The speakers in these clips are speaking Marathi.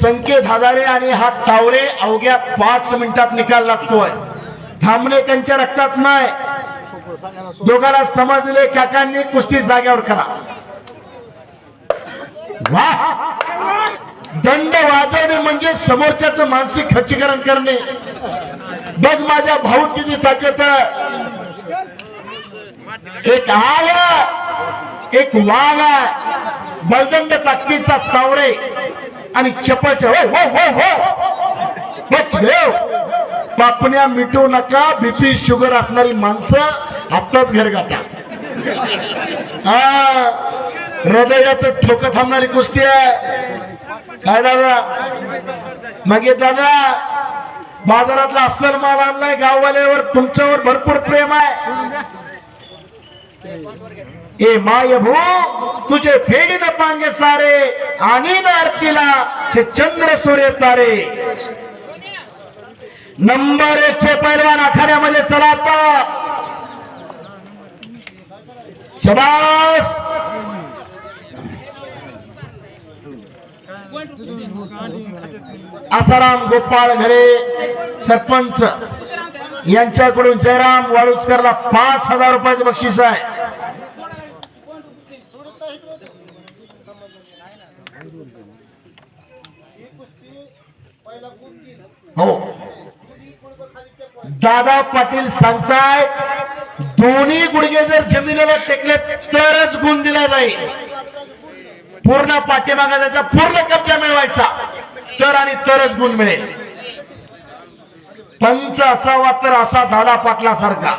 संकेत हजारे आणि हा तावरे अवघ्या पाच मिनिटात निकाल लागतोय. थांबणे त्यांच्या रक्तात नाही. दोघाला समजले काकांनी कुस्ती जाग्यावर करा. वा! दंड वाजवणे म्हणजे समोरच्याच मानसिक खच्चीकरण करणे. बघ माझ्या भाऊ किती ताकद एक आग एक वाघ बलदंड ताकदीचा तावडे. आणि चपच हो हो हो हो. घेऊ पापण्या मिटू नका बीपी शुगर असणारी माणसं आत्ताच घर गाठा. हा. हृदयाचं ठोकं थांबणारी कुस्ती आहे. काय दादा? मागे दादा बाजारातला अस्सल माल आणलाय गाववाल्यावर तुमच्यावर भरपूर प्रेम आहे. ए माय भू तुझे फेडी न पांगे सारे आणि आरतीला हे चंद्र सूर्य तारे. नंबर एकशे पैलवान आखाड्यामध्ये चला आता. शबास! आसाराम गोपाळ घरे सरपंच. यांच्याकडून जयराम वाळुचकरला पाच हजार रुपयाचं बक्षीस आहे. हो. दादा पाटील सांगताय दोन्ही गुडघे जर जमिनीला टेकले तरच गुण दिला जाईल. पूर्ण पाठीमागा त्याचा पूर्ण कब्जा मिळवायचा. तर आणि तरच गुण मिळेल. पंच असावा तर असा दादा पाटलासारखा.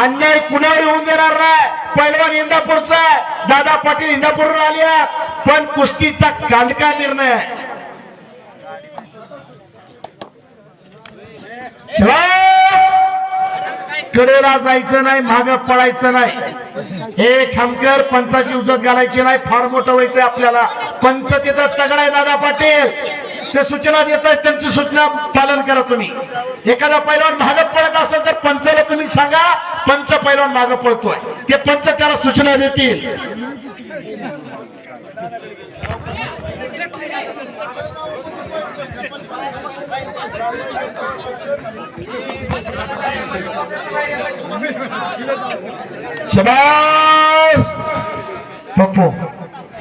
अन्याय कुणावर येऊन देणार नाही. पैलवान इंदापूरचा दादा पाटील इंदापूरवर आल्या पण कुस्तीचा कांडका निर्णय कडेला जायचं नाही माग पळायचं नाही. हे खामकर पंचाची उजत घालायची नाही. फार मोठं व्हायचंय आपल्याला. पंच तिथं तगडाय दादा पाटील. ते सूचना देत आहेत त्यांची सूचना पालन करा तुम्ही. एखादा पैलवान मागं पडत असेल तर पंचाला तुम्ही सांगा पंच पैलवान मागं पळतोय ते पंच त्याला सूचना देतील. शबास! पप्पू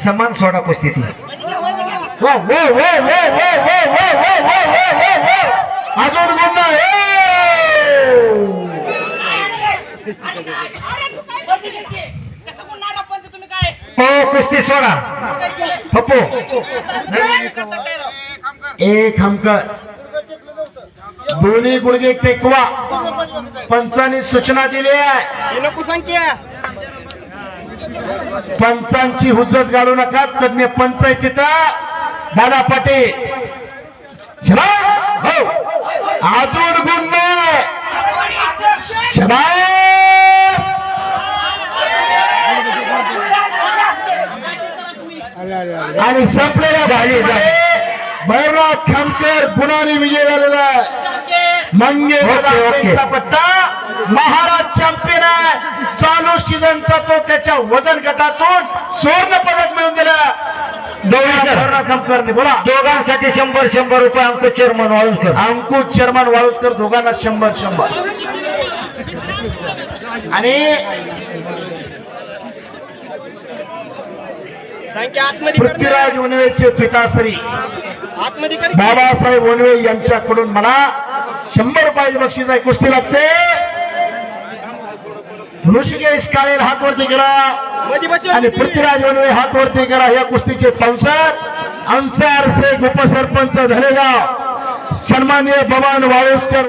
समान सोडा कुस्ती अजून गुन्हा हो कुस्ती सोडा पप्पू एक हमकर दोन्ही गुडगे टेकवा पंचांनी सूचना दिली आहे नको संख्या पंचांची हुजत घालू नका तज्ञ पंच आहे तिथं दादा पाटील! हो. अजून शबास आणि संपलेल्या भाजी. भैरवनाथ खामकर गुणाने विजय झालेला आहे. मंगे चा पट्टा महाराज चॅम्पियन आहे. चालू सीझनचा तो त्याच्या वजन गटातून सुवर्ण पदक मिळवून दिला. बोला. दोघांसाठी शंभर शंभर रुपये अंक चेअरमन वाळूंकर अंकुश चर्मन वाळूतकर दोघांना शंभर शंभर. आणि. पृथ्वीराज उनवेचे पिताश्री. बाबासाहेब ओनवे यांच्याकडून मला शंभर रुपयाची बक्षीस आहे. कुस्ती लागते. ऋषिकेश काळे हात वरती करा मध्ये बसव आणि पृथ्वीराज ओनवे हात वरती करा या कुस्तीचे पंसर अन्सार शेख उपसरपंच धनेगाव. सन्मान्य बबान वाळुसकर